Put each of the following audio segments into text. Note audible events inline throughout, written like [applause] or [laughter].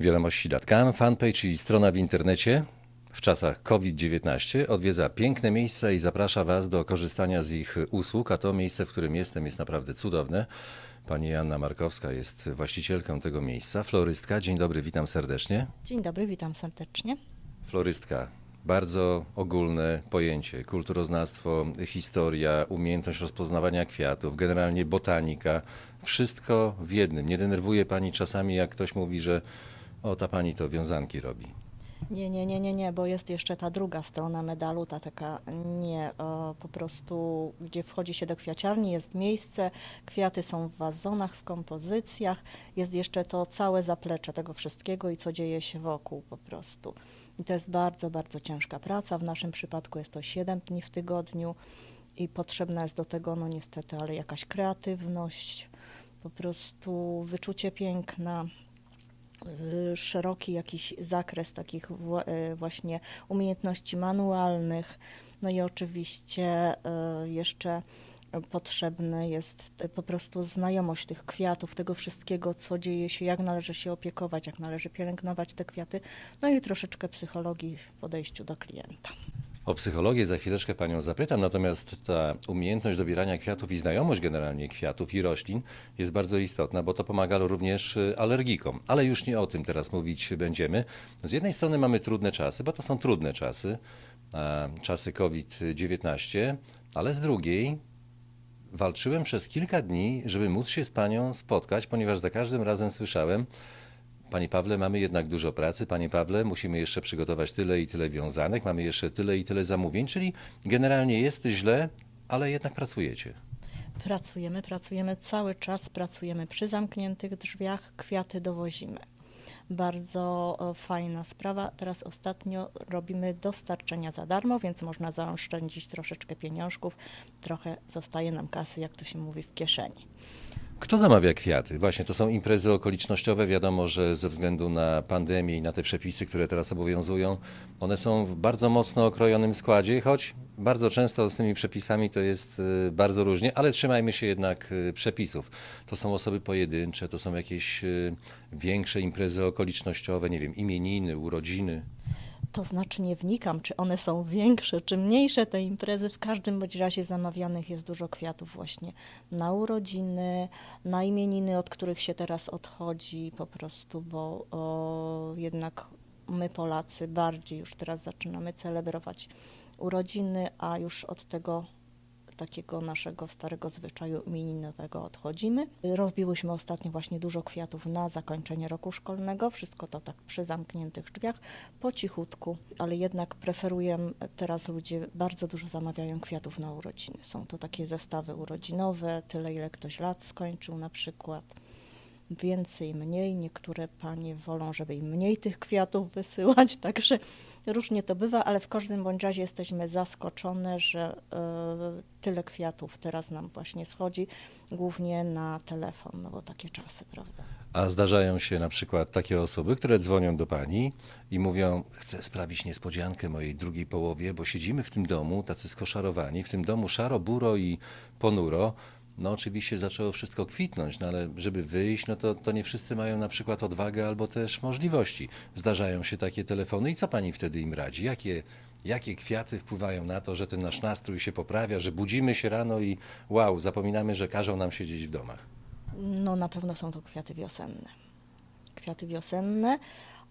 Wiadomości.com, fanpage i strona w internecie w czasach COVID-19 odwiedza piękne miejsca i zaprasza Was do korzystania z ich usług, a to miejsce, w którym jestem, jest naprawdę cudowne. Pani Joanna Markowska jest właścicielką tego miejsca, florystka. Dzień dobry, witam serdecznie. Dzień dobry, witam serdecznie. Florystka, bardzo ogólne pojęcie, kulturoznawstwo, historia, umiejętność rozpoznawania kwiatów, generalnie botanika, wszystko w jednym. Nie denerwuje Pani czasami, jak ktoś mówi, że o, ta Pani to wiązanki robi. Nie, nie, nie, nie, nie, bo jest jeszcze ta druga strona medalu, ta taka nie, o, po prostu, gdzie wchodzi się do kwiaciarni, jest miejsce, kwiaty są w wazonach, w kompozycjach, jest jeszcze to całe zaplecze tego wszystkiego i co dzieje się wokół po prostu. I to jest bardzo, bardzo ciężka praca. W naszym przypadku jest to 7 dni w tygodniu i potrzebna jest do tego, no niestety, ale jakaś kreatywność, po prostu wyczucie piękna, szeroki jakiś zakres takich y, właśnie umiejętności manualnych. No i oczywiście y, jeszcze potrzebna jest po prostu znajomość tych kwiatów, tego wszystkiego, co dzieje się, jak należy się opiekować, jak należy pielęgnować te kwiaty, no i troszeczkę psychologii w podejściu do klienta. O psychologię za chwileczkę Panią zapytam, natomiast ta umiejętność dobierania kwiatów i znajomość generalnie kwiatów i roślin jest bardzo istotna, bo to pomaga również y, alergikom. Ale już nie o tym teraz mówić będziemy. Z jednej strony mamy trudne czasy, bo to są trudne czasy, czasy COVID-19, ale z drugiej walczyłem przez kilka dni, żeby móc się z Panią spotkać, ponieważ za każdym razem słyszałem, Panie Pawle, mamy jednak dużo pracy. Panie Pawle, musimy jeszcze przygotować tyle i tyle wiązanek, mamy jeszcze tyle i tyle zamówień, czyli generalnie jest źle, ale jednak pracujecie. Pracujemy, pracujemy cały czas, pracujemy przy zamkniętych drzwiach, kwiaty dowozimy. Bardzo e, fajna sprawa. Teraz ostatnio robimy dostarczenia za darmo, więc można zaoszczędzić troszeczkę pieniążków. Trochę zostaje nam kasy, jak to się mówi, w kieszeni. Kto zamawia kwiaty? Właśnie to są imprezy okolicznościowe. Wiadomo, że ze względu na pandemię i na te przepisy, które teraz obowiązują, one są w bardzo mocno okrojonym składzie, choć bardzo często z tymi przepisami to jest y, bardzo różnie, ale trzymajmy się jednak y, przepisów. To są osoby pojedyncze, to są jakieś y, większe imprezy okolicznościowe, nie wiem, imieniny, urodziny. To znaczy nie wnikam, czy one są większe, czy mniejsze te imprezy. W każdym bądź razie zamawianych jest dużo kwiatów właśnie na urodziny, na imieniny, od których się teraz odchodzi po prostu, bo o, jednak my Polacy bardziej już teraz zaczynamy celebrować urodziny, a już od tego takiego naszego starego zwyczaju imieninowego odchodzimy. Robiłyśmy ostatnio właśnie dużo kwiatów na zakończenie roku szkolnego, wszystko to tak przy zamkniętych drzwiach, po cichutku, ale jednak preferuję, teraz ludzie bardzo dużo zamawiają kwiatów na urodziny. Są to takie zestawy urodzinowe, tyle ile ktoś lat skończył na przykład. Więcej, mniej. Niektóre panie wolą, żeby im mniej tych kwiatów [laughs] wysyłać, także różnie to bywa, ale w każdym bądź razie jesteśmy zaskoczone, że e, tyle kwiatów teraz nam właśnie schodzi, głównie na telefon, no bo takie czasy, prawda? A zdarzają się na przykład takie osoby, które dzwonią do pani i mówią: Chcę sprawić niespodziankę mojej drugiej połowie, bo siedzimy w tym domu, tacy skoszarowani, w tym domu szaro, buro i ponuro. No, oczywiście zaczęło wszystko kwitnąć, no ale żeby wyjść, no to, to nie wszyscy mają na przykład odwagę albo też możliwości. Zdarzają się takie telefony i co pani wtedy im radzi? Jakie, jakie kwiaty wpływają na to, że ten nasz nastrój się poprawia, że budzimy się rano i wow, zapominamy, że każą nam siedzieć w domach? No na pewno są to kwiaty wiosenne. Kwiaty wiosenne,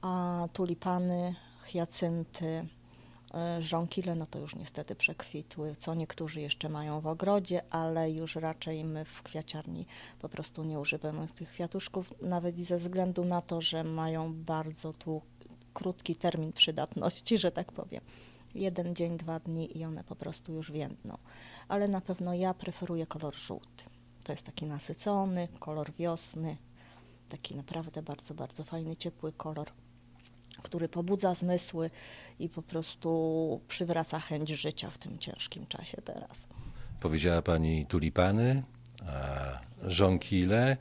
a tulipany, hiacynty, żonkile, no to już niestety przekwitły, co niektórzy jeszcze mają w ogrodzie, ale już raczej my w kwiaciarni po prostu nie używamy tych kwiatuszków, nawet ze względu na to, że mają bardzo tu krótki termin przydatności, że tak powiem. Jeden dzień, dwa dni i one po prostu już więdną. Ale na pewno ja preferuję kolor żółty. To jest taki nasycony, kolor wiosny, taki naprawdę bardzo, bardzo fajny, ciepły kolor, który pobudza zmysły i po prostu przywraca chęć życia w tym ciężkim czasie teraz. Powiedziała pani tulipany, a żonkile.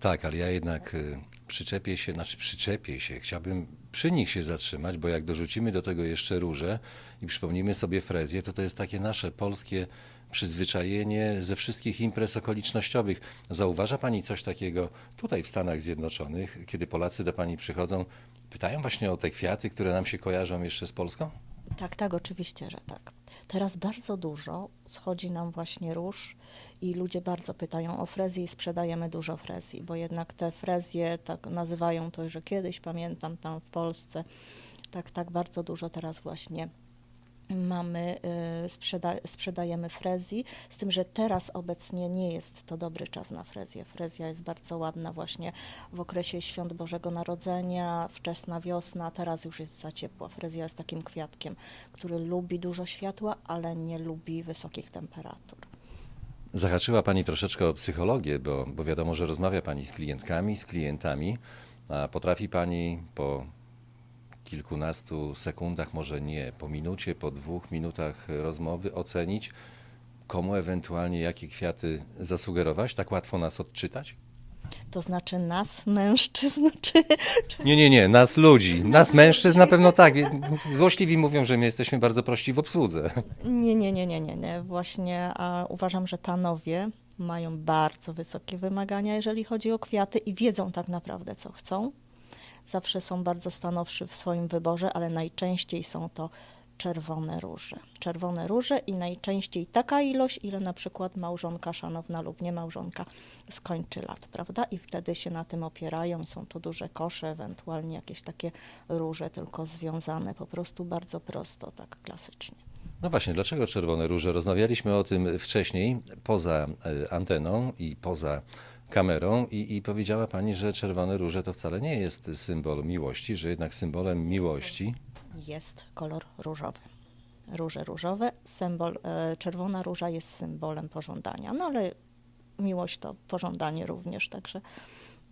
Tak, ale ja jednak y, przyczepię się, znaczy przyczepię się, chciałbym przy nich się zatrzymać, bo jak dorzucimy do tego jeszcze róże i przypomnimy sobie frezję, to to jest takie nasze polskie przyzwyczajenie ze wszystkich imprez okolicznościowych. Zauważa Pani coś takiego tutaj w Stanach Zjednoczonych, kiedy Polacy do Pani przychodzą, pytają właśnie o te kwiaty, które nam się kojarzą jeszcze z Polską? Tak, tak, oczywiście, że tak. Teraz bardzo dużo schodzi nam właśnie róż i ludzie bardzo pytają o frezję i sprzedajemy dużo frezji, bo jednak te frezje tak nazywają to, że kiedyś pamiętam tam w Polsce, tak, tak bardzo dużo teraz właśnie mamy, y, sprzeda sprzedajemy frezji, z tym, że teraz obecnie nie jest to dobry czas na frezję. Frezja jest bardzo ładna właśnie w okresie świąt Bożego Narodzenia, wczesna wiosna, teraz już jest za ciepło. Frezja jest takim kwiatkiem, który lubi dużo światła, ale nie lubi wysokich temperatur. Zahaczyła Pani troszeczkę o psychologię, bo, bo wiadomo, że rozmawia Pani z klientkami, z klientami, a potrafi Pani po kilkunastu sekundach, może nie, po minucie, po dwóch minutach rozmowy ocenić, komu ewentualnie jakie kwiaty zasugerować? Tak łatwo nas odczytać? To znaczy nas, mężczyzn, [laughs] czy, czy Nie, nie, nie, nas ludzi, nas mężczyzn na pewno tak. Złośliwi mówią, że my jesteśmy bardzo prości w obsłudze. Nie, nie, nie, nie, nie, nie. Właśnie a uważam, że panowie mają bardzo wysokie wymagania, jeżeli chodzi o kwiaty i wiedzą tak naprawdę, co chcą. Zawsze są bardzo stanowczy w swoim wyborze, ale najczęściej są to czerwone róże. Czerwone róże i najczęściej taka ilość, ile na przykład małżonka szanowna lub nie małżonka skończy lat, prawda? I wtedy się na tym opierają. Są to duże kosze, ewentualnie jakieś takie róże, tylko związane po prostu bardzo prosto, tak klasycznie. No właśnie, dlaczego czerwone róże? Rozmawialiśmy o tym wcześniej, poza e, anteną i poza kamerą i, i powiedziała Pani, że czerwone róże to wcale nie jest symbol miłości, że jednak symbolem miłości jest kolor różowy. Róże różowe, symbol, e, czerwona róża jest symbolem pożądania, no ale miłość to pożądanie również, także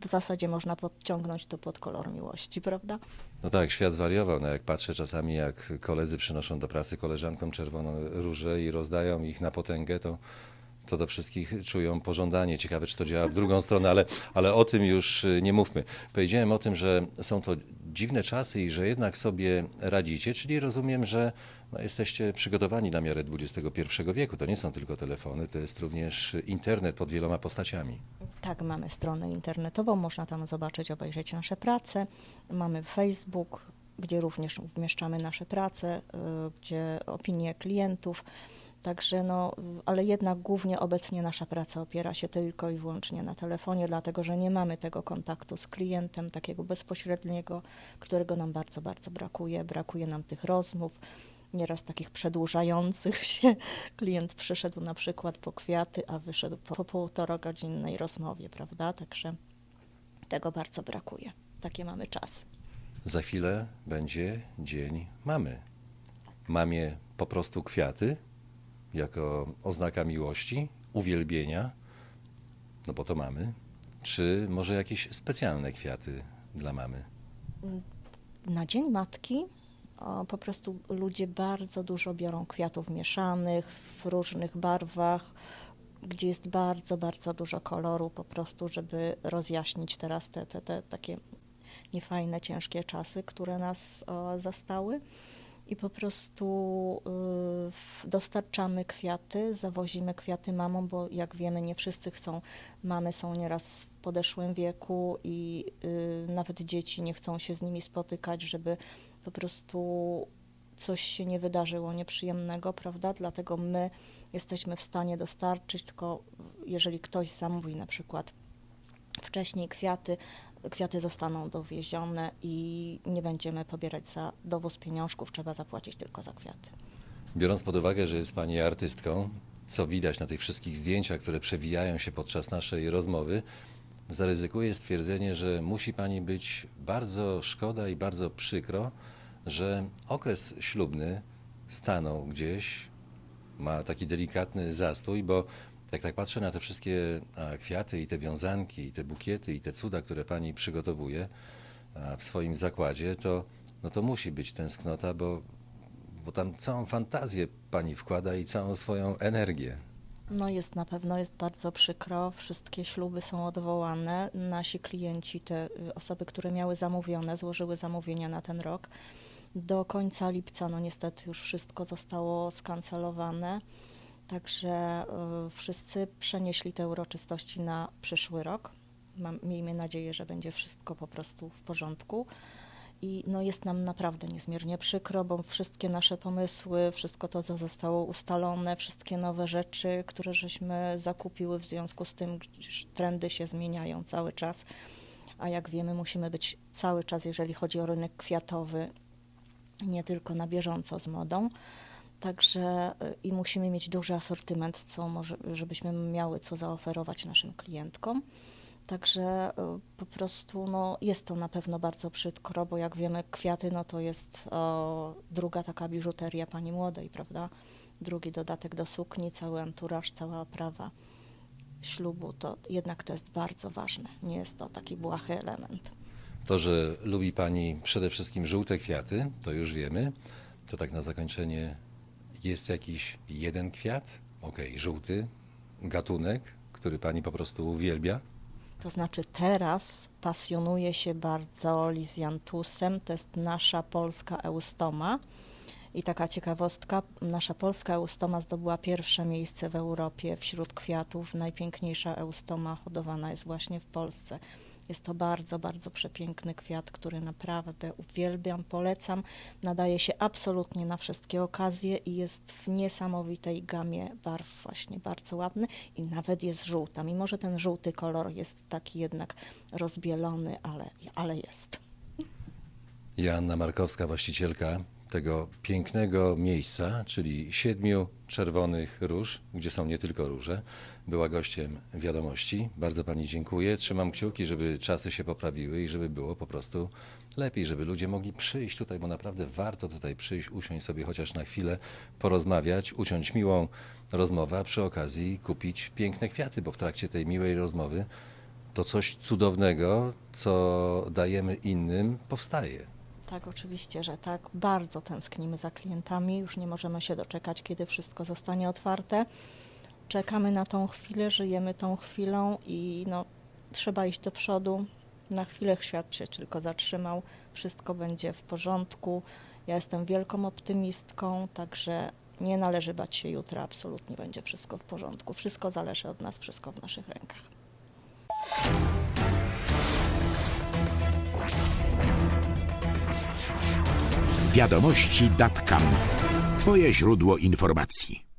w zasadzie można podciągnąć to pod kolor miłości, prawda? No tak, świat zwariował. No jak patrzę czasami, jak koledzy przynoszą do pracy koleżankom czerwoną róże i rozdają ich na potęgę, to, to do wszystkich czują pożądanie. Ciekawe, czy to działa w drugą stronę, ale, ale o tym już y, nie mówmy. Powiedziałem o tym, że są to dziwne czasy i że jednak sobie radzicie, czyli rozumiem, że no, jesteście przygotowani na miarę XXI wieku. To nie są tylko telefony, to jest również internet pod wieloma postaciami. Tak, mamy stronę internetową, można tam zobaczyć, obejrzeć nasze prace. Mamy Facebook, gdzie również umieszczamy nasze prace, y, gdzie opinie klientów. Także no, ale jednak głównie obecnie nasza praca opiera się tylko i wyłącznie na telefonie, dlatego że nie mamy tego kontaktu z klientem, takiego bezpośredniego, którego nam bardzo, bardzo brakuje. Brakuje nam tych rozmów, nieraz takich przedłużających [laughs] się. Klient przyszedł na przykład po kwiaty, a wyszedł po, po półtorogodzinnej rozmowie, prawda? Także tego bardzo brakuje. Takie mamy czasy. Za chwilę będzie Dzień Mamy. Mamie po prostu kwiaty jako oznaka miłości, uwielbienia, no bo to mamy, czy może jakieś specjalne kwiaty dla mamy? Na Dzień Matki o, po prostu ludzie bardzo dużo biorą kwiatów mieszanych w różnych barwach, gdzie jest bardzo, bardzo dużo koloru po prostu, żeby rozjaśnić teraz te, te, te takie niefajne, ciężkie czasy, które nas o, zastały. I po prostu y, dostarczamy kwiaty, zawozimy kwiaty mamom, bo jak wiemy, nie wszyscy chcą. Mamy są nieraz w podeszłym wieku i y, nawet dzieci nie chcą się z nimi spotykać, żeby po prostu coś się nie wydarzyło nieprzyjemnego, prawda? Dlatego my jesteśmy w stanie dostarczyć, tylko jeżeli ktoś zamówi na przykład wcześniej kwiaty, kwiaty zostaną dowiezione i nie będziemy pobierać za dowóz pieniążków, trzeba zapłacić tylko za kwiaty. Biorąc pod uwagę, że jest Pani artystką, co widać na tych wszystkich zdjęciach, które przewijają się podczas naszej rozmowy, zaryzykuję stwierdzenie, że musi Pani być bardzo szkoda i bardzo przykro, że okres ślubny stanął gdzieś, ma taki delikatny zastój, bo jak tak patrzę na te wszystkie kwiaty i te wiązanki, i te bukiety, i te cuda, które Pani przygotowuje w swoim zakładzie, to, no to musi być tęsknota, bo bo tam całą fantazję pani wkłada i całą swoją energię. No jest na pewno, jest bardzo przykro. Wszystkie śluby są odwołane. Nasi klienci, te y, osoby, które miały zamówione, złożyły zamówienia na ten rok. Do końca lipca, no niestety już wszystko zostało skancelowane. Także y, wszyscy przenieśli te uroczystości na przyszły rok. Mam, miejmy nadzieję, że będzie wszystko po prostu w porządku. I no jest nam naprawdę niezmiernie przykro, bo wszystkie nasze pomysły, wszystko to, co zostało ustalone, wszystkie nowe rzeczy, które żeśmy zakupiły w związku z tym, trendy się zmieniają cały czas, a jak wiemy, musimy być cały czas, jeżeli chodzi o rynek kwiatowy, nie tylko na bieżąco z modą. Także y, i musimy mieć duży asortyment, co może, żebyśmy miały co zaoferować naszym klientkom. Także y, po prostu no, jest to na pewno bardzo przykro, bo jak wiemy, kwiaty no, to jest o, druga taka biżuteria pani młodej, prawda? Drugi dodatek do sukni, cały anturaż, cała oprawa ślubu, to jednak to jest bardzo ważne. Nie jest to taki błahy element. To, że lubi Pani przede wszystkim żółte kwiaty, to już wiemy. To tak na zakończenie jest jakiś jeden kwiat, okej, żółty, gatunek, który Pani po prostu uwielbia. To znaczy teraz pasjonuję się bardzo lizjantusem, to jest nasza polska eustoma. I taka ciekawostka, nasza polska eustoma zdobyła pierwsze miejsce w Europie wśród kwiatów. Najpiękniejsza eustoma hodowana jest właśnie w Polsce. Jest to bardzo, bardzo przepiękny kwiat, który naprawdę uwielbiam, polecam. Nadaje się absolutnie na wszystkie okazje i jest w niesamowitej gamie barw właśnie bardzo ładny i nawet jest żółta, mimo że ten żółty kolor jest taki jednak rozbielony, ale, ale jest. Joanna Markowska, właścicielka tego pięknego miejsca, czyli siedmiu czerwonych róż, gdzie są nie tylko róże, była gościem wiadomości. Bardzo Pani dziękuję. Trzymam kciuki, żeby czasy się poprawiły i żeby było po prostu lepiej, żeby ludzie mogli przyjść tutaj, bo naprawdę warto tutaj przyjść, usiąść sobie chociaż na chwilę, porozmawiać, uciąć miłą rozmowę, a przy okazji kupić piękne kwiaty, bo w trakcie tej miłej rozmowy to coś cudownego, co dajemy innym, powstaje. Tak, oczywiście, że tak. Bardzo tęsknimy za klientami. Już nie możemy się doczekać, kiedy wszystko zostanie otwarte. Czekamy na tą chwilę, żyjemy tą chwilą i no, trzeba iść do przodu. Na chwilę świat się tylko zatrzymał. Wszystko będzie w porządku. Ja jestem wielką optymistką, także nie należy bać się jutra. Absolutnie będzie wszystko w porządku. Wszystko zależy od nas, wszystko w naszych rękach. Wiadomości.com. Twoje źródło informacji.